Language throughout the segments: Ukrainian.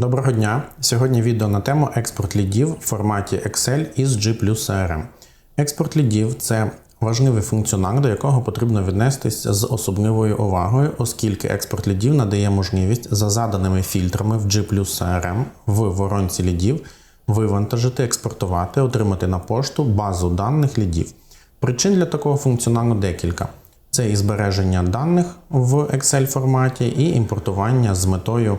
Доброго дня! Сьогодні відео на тему експорт лідів в форматі Excel із G CRM. Експорт лідів це важливий функціонал, до якого потрібно віднестись з особливою увагою, оскільки експорт лідів надає можливість за заданими фільтрами в G CRM в воронці лідів вивантажити, експортувати, отримати на пошту базу даних лідів. Причин для такого функціоналу декілька. Це і збереження даних в Excel форматі, і імпортування з метою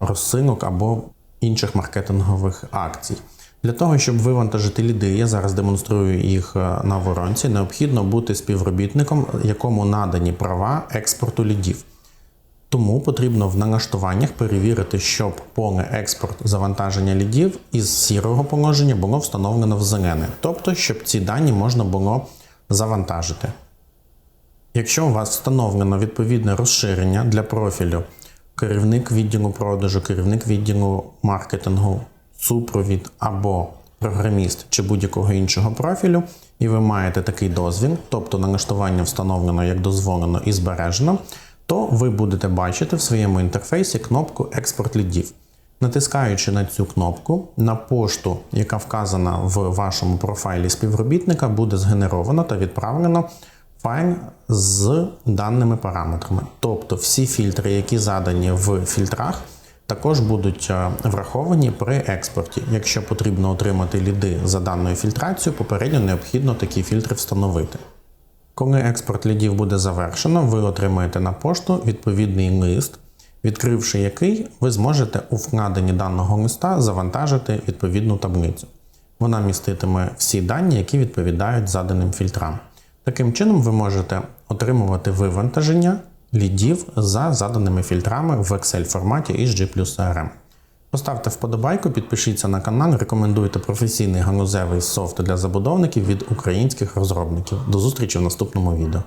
розсилок або інших маркетингових акцій. Для того, щоб вивантажити ліди, я зараз демонструю їх е, на воронці, необхідно бути співробітником, якому надані права експорту лідів. Тому потрібно в налаштуваннях перевірити, щоб поле експорт завантаження лідів із сірого положення було встановлено в зелене, тобто, щоб ці дані можна було завантажити. Якщо у вас встановлено відповідне розширення для профілю керівник відділу продажу, керівник відділу маркетингу, супровід або програміст чи будь-якого іншого профілю, і ви маєте такий дозвіл, тобто налаштування встановлено як дозволено і збережено, то ви будете бачити в своєму інтерфейсі кнопку Експорт лідів. Натискаючи на цю кнопку, на пошту, яка вказана в вашому профайлі співробітника, буде згенеровано та відправлено файл з даними параметрами. Тобто всі фільтри, які задані в фільтрах, також будуть е, враховані при експорті. Якщо потрібно отримати ліди за даною фільтрацією, попередньо необхідно такі фільтри встановити. Коли експорт лідів буде завершено, ви отримаєте на пошту відповідний лист, відкривши який, ви зможете у вкладенні даного листа завантажити відповідну таблицю. Вона міститиме всі дані, які відповідають заданим фільтрам. Таким чином, ви можете отримувати вивантаження лідів за заданими фільтрами в Excel форматі із G CRM. Поставте вподобайку, підпишіться на канал, рекомендуйте професійний галузевий софт для забудовників від українських розробників. До зустрічі в наступному відео.